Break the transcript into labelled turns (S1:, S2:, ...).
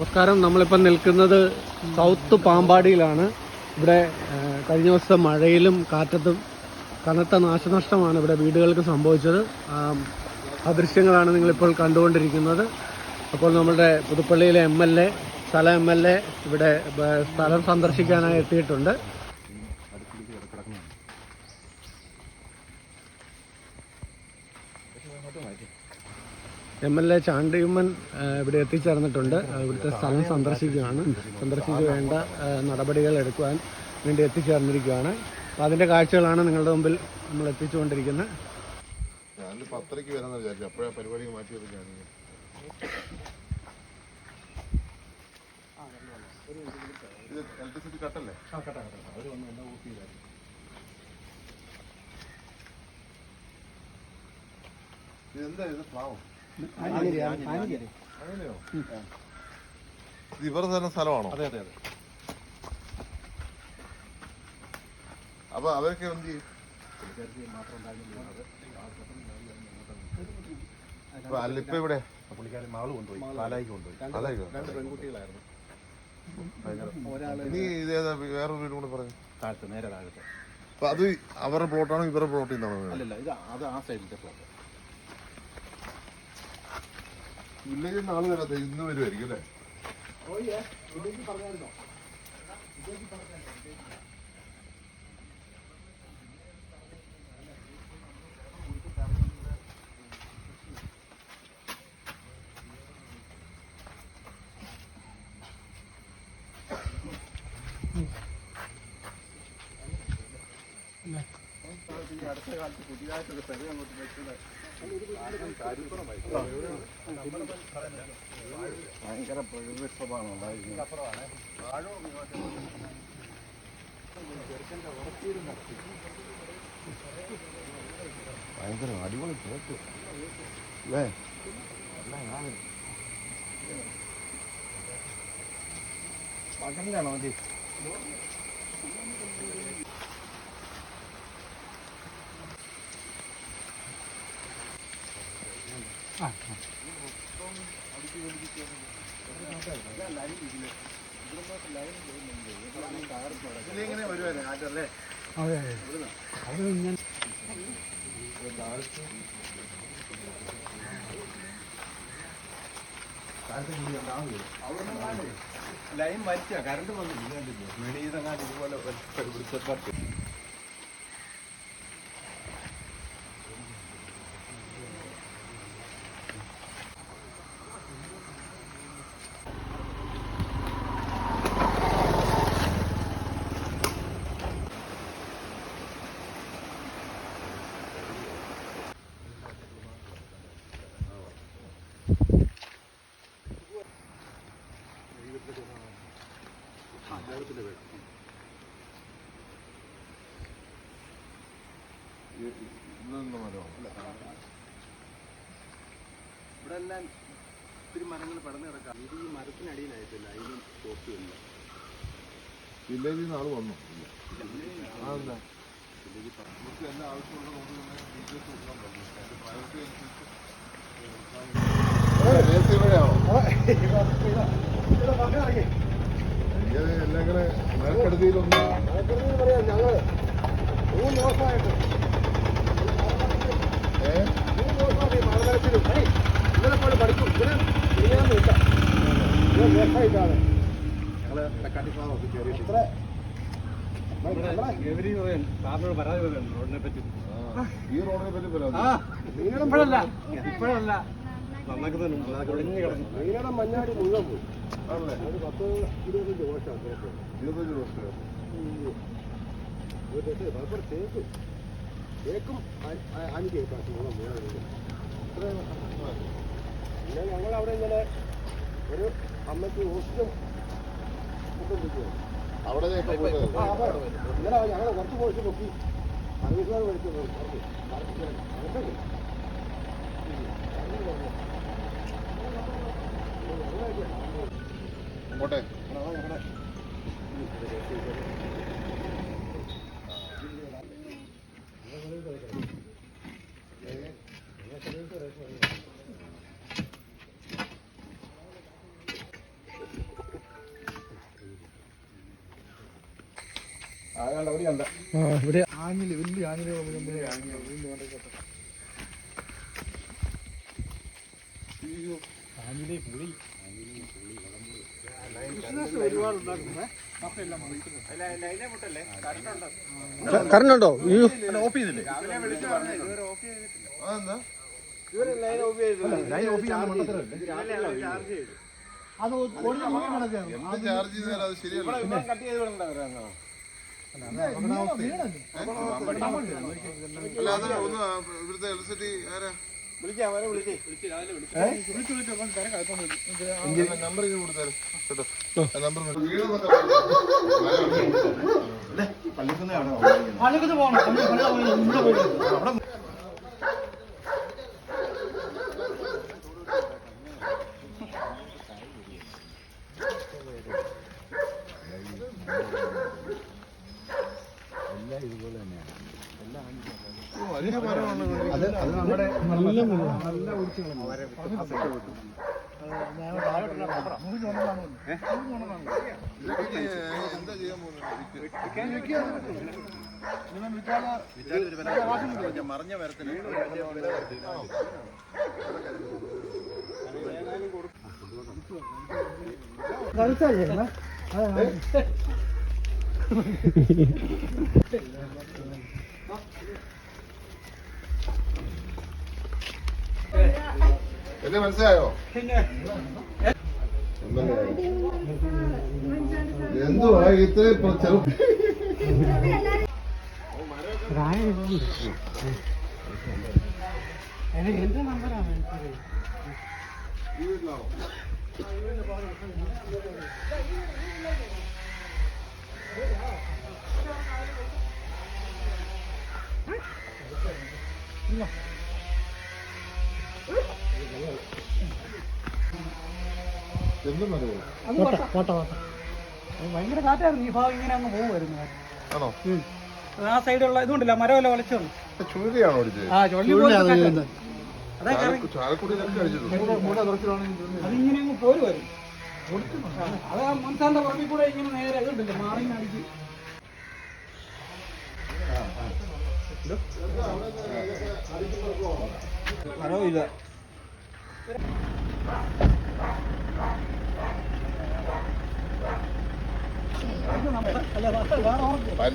S1: നമസ്കാരം. നമ്മളിപ്പോൾ നിൽക്കുന്നത് സൗത്ത് പാമ്പാടിയിലാണ്. ഇവിടെ കഴിഞ്ഞ ദിവസം മഴയിലും കാറ്റത്തും കനത്ത നാശനഷ്ടമാണ് ഇവിടെ വീടുകൾക്ക് സംഭവിച്ചത്. അദൃശ്യങ്ങളാണ് നിങ്ങളിപ്പോൾ കണ്ടുകൊണ്ടിരിക്കുന്നത്. അപ്പോൾ നമ്മുടെ പുതുപ്പള്ളിയിലെ എം എൽ എ സ്ഥല എം എൽ എ ഇവിടെ സ്ഥലം സന്ദർശിക്കാനായി എത്തിയിട്ടുണ്ട്. എം എൽ എ ചാണ്ടിയുമ്മൻ ഇവിടെ എത്തിച്ചേർന്നിട്ടുണ്ട്. ഇവിടുത്തെ സ്ഥലം സന്ദർശിക്കുകയാണ്. സന്ദർശിച്ച് വേണ്ട നടപടികൾ എടുക്കുവാൻ വേണ്ടി എത്തിച്ചേർന്നിരിക്കുകയാണ്. അപ്പോൾ അതിന്റെ കാഴ്ചകളാണ് നിങ്ങളുടെ മുമ്പിൽ നമ്മൾ എത്തിച്ചുകൊണ്ടിരിക്കുന്നത്.
S2: പത്തരയ്ക്ക് വിചാരിച്ചു. പരിപാടി മാറ്റി ഇത് ഇലക്ട്രിസിറ്റി കട്ടല്ലേ ഇതെന്താ ഇത്? പ്ലാവോ? തന്നെ സ്ഥലമാണോ?
S3: അതെ അതെ അതെ.
S2: അപ്പൊ അവരൊക്കെ എന്ത് ചെയ്യും? ഇവിടെ?
S3: പുള്ളിക്കാരൻ മാൾ കൊണ്ടുപോയി പാലായിക്ക് കൊണ്ടുപോയി. രണ്ട് പെൺകുട്ടികളായിരുന്നു.
S2: ഇനി ഇതേതാ വേറൊരു വീട് കൂടെ പറഞ്ഞു?
S3: താഴത്ത് നേരെ താഴത്ത്.
S2: അപ്പൊ അത് അവരുടെ പ്ലോട്ടാണോ ഇവരുടെ പ്ലോട്ടിൽ നിന്നാണോ?
S3: അല്ലല്ല ഇത് അത് ആ സൈഡിലത്തെ പ്ലോട്ട്
S2: വില്ലേജിൽ നാളെ വരാത്ത ഇന്ന് വരുമായിരിക്കും അല്ലേ
S3: അടുത്ത കാലത്ത് പുതിയതായിട്ടൊരു പെര അങ്ങോട്ട് വെച്ചത് ഭയങ്കര ഉണ്ടായിരുന്നത് ഭയങ്കര അടിപൊളി കേട്ടു അല്ലേ? പകലാണോ മതി?
S1: അതെ അത്. ഇങ്ങനെ.
S3: ലൈൻ വലിച്ച കറണ്ട് വന്നു. വെളിയിലെങ്ങാണ്ട് ഇതുപോലെ പിടിച്ചിട്ട് ഇവിടെ എല്ലാം ഒത്തിരി മരങ്ങൾ പടന്നു കിടക്കാം. ഇത് ഈ മരത്തിനടിയിലായിട്ടില്ല അതിനും കോപ്പിയില്ല
S2: വില്ലേജിൽ നിന്ന് ആൾ വന്നു. അതെന്താ നമുക്ക് എല്ലാ ആവശ്യമുള്ള
S1: ഞങ്ങൾ മൂന്ന് ദിവസമായിട്ട്.
S2: ഏഹ്
S1: മൂന്ന് ദിവസമായിട്ട് മഴനനച്ചിലും ഇന്നലെ പോലെ പഠിക്കും ഇതിന് ചെയ്യാൻ ഇല്ല ഇത് വേഷമായിട്ടാണ്
S3: ഞങ്ങൾ തക്കാട്ടി ഭാഗം ഒക്കെ കയറി
S1: ഇത്ര
S3: ഗൗരി സാറിനോട് പരാതി പറയുന്നു റോഡിനെ പറ്റി
S2: ഈ റോഡിനെ പറ്റി
S3: ഇപ്പോഴല്ല ഇപ്പോഴല്ല
S1: മീനയുടെ മഞ്ഞാടി മുഴുവൻ പോയി
S2: ആണല്ലേ
S1: ഒരു പത്ത് ഇരുപത്തഞ്ച് കിടക്കുന്നത്.
S2: ഇരുപത്തഞ്ച് വർഷം
S1: രസം റബ്ബർ തേക്കും തേക്കും അഞ്ച് ഏക്കാശം മുഴുവൻ മുഴുവൻ ഇത്രയും പിന്നെ ഞങ്ങൾ അവിടെ ഇങ്ങനെ ഒരു അമ്മയ്ക്ക് ഓക്സിജൻ.
S2: അവിടെ
S1: ഇന്നലെ ഞങ്ങൾ കുറച്ച് പോയിട്ട് നോക്കി സർവീസുകാർ വിളിച്ചു
S2: പോട്ടെ
S1: ആ. ഇവിടെ
S2: ആഞ്ഞിൽ വലിയ ആഞ്ഞിൽ മുമ്പിലെ ആഞ്ഞിൽ വീണ്ടും കൊണ്ട് കേട്ടോ. അയ്യോ
S3: ലൈനെ മുട്ടല്ലേ കറണ്ട് ഉണ്ടോ
S1: കറണ്ട് ഉണ്ടോ അയ്യോ.
S3: രാവിലെ വിളിച്ചു പറഞ്ഞു ഇതുവരെ ഓഫ് ചെയ്തിട്ടില്ല.
S2: അതെന്താ?
S3: ഇതുവരെ ലൈൻ ഓഫ് ചെയ്തു
S2: അത് ചാർജ് ചെയ്ത് അത് ശരിയല്ല
S3: ഇവിടെ കട്ട് ചെയ്ത് വിടണ്ടാ
S2: അല്ല അത് ഒന്ന് ഇവിടുത്തെ ഇലക്ട്രിസിറ്റി ആരാ
S3: വിളിക്കാം അവരെ വിളിച്ചേ വിളിച്ച് രാവിലെ വിളിച്ചു
S2: നമ്പർ ഇങ്ങനെ കൊടുത്താലും കേട്ടോ. നമ്പർ എന്താ ചെയ്യാൻ പോകുന്നത്?
S3: മറിഞ്ഞ മരത്തിന്
S2: എന്നെ മനസ്സിലായോ? എന്തുവാ ഇത്രയും ചെറു എന്തും അത്
S4: ഭയങ്കര കാറ്റായിരുന്നു ഈ ഭാഗം ഇങ്ങനെ അങ്ങ് പോകുമായിരുന്നു
S2: ആണോ?
S4: ആ സൈഡുള്ള ഇതുണ്ടല്ല മരമല്ല വളച്ചോണ്ട്
S2: ചുഴലിയാണോ അടിച്ചത്
S4: ആ ചൊല്ലി പോലെ കാറ്റായിരുന്നു. അതാ കറങ്ങി
S2: ചാലക്കുടി നിരക്ക് അടിച്ചിട്ടുണ്ട്
S4: അതിങ്ങനെ അങ്ങ് പോരുമായിരുന്നു. ആ, അത് ആ മൻസാന്റെ പുറമെ കൂടെ ഇങ്ങനെ നേരെ ഇതുണ്ടല്ലോ മാറി അടിച്ച്.
S3: മരവില്ല
S4: അല്ല വേറെ ഓർമ്മ